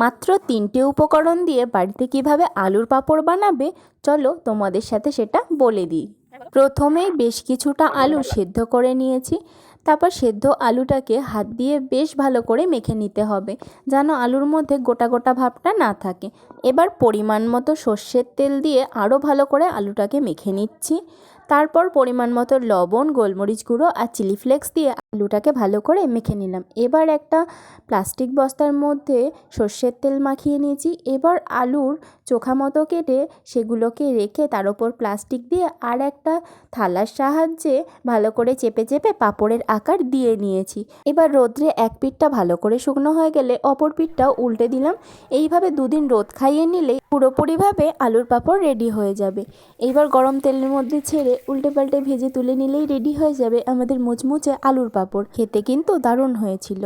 মাত্র তিনটে উপকরণ দিয়ে বাড়িতে কীভাবে আলুর পাঁপড় বানাবে, চলো তোমাদের সাথে সেটা বলে দিই। প্রথমেই বেশ কিছুটা আলু সেদ্ধ করে নিয়েছি। তারপর সেদ্ধ আলুটাকে হাত দিয়ে বেশ ভালো করে মেখে নিতে হবে, যেন আলুর মধ্যে গোটা গোটা ভাবটা না থাকে। এবার পরিমাণ মতো সর্ষের তেল দিয়ে আরও ভালো করে আলুটাকে মেখে নিচ্ছি। তারপর পরিমাণ মতো লবণ, গোলমরিচ গুঁড়ো আর চিলি ফ্লেক্স দিয়ে আলুটাকে ভালো করে মেখে নিলাম। এবার একটা প্লাস্টিক বস্তার মধ্যে সর্ষের তেল মাখিয়ে নিয়েছি। এবার আলুর চোখা মতো কেটে সেগুলোকে রেখে তার ওপর প্লাস্টিক দিয়ে আর একটা থালার সাহায্যে ভালো করে চেপে চেপে পাঁপড়ের আকার দিয়ে নিয়েছি। এবার রোদ্রে এক পিঠটা ভালো করে শুকনো হয়ে গেলে অপর পিঠটাও উল্টে দিলাম। এইভাবে দুদিন রোদ খাইয়ে নিলে পুরোপুরিভাবে আলুর পাঁপড় রেডি হয়ে যাবে। এইবার গরম তেলের মধ্যে ছেড়ে উল্টে পাল্টে ভেজে তুলে নিলেই রেডি হয়ে যাবে আমাদের মুচমুচে আলুর পাঁপড়। খেতে কিন্তু দারুণ হয়েছিল।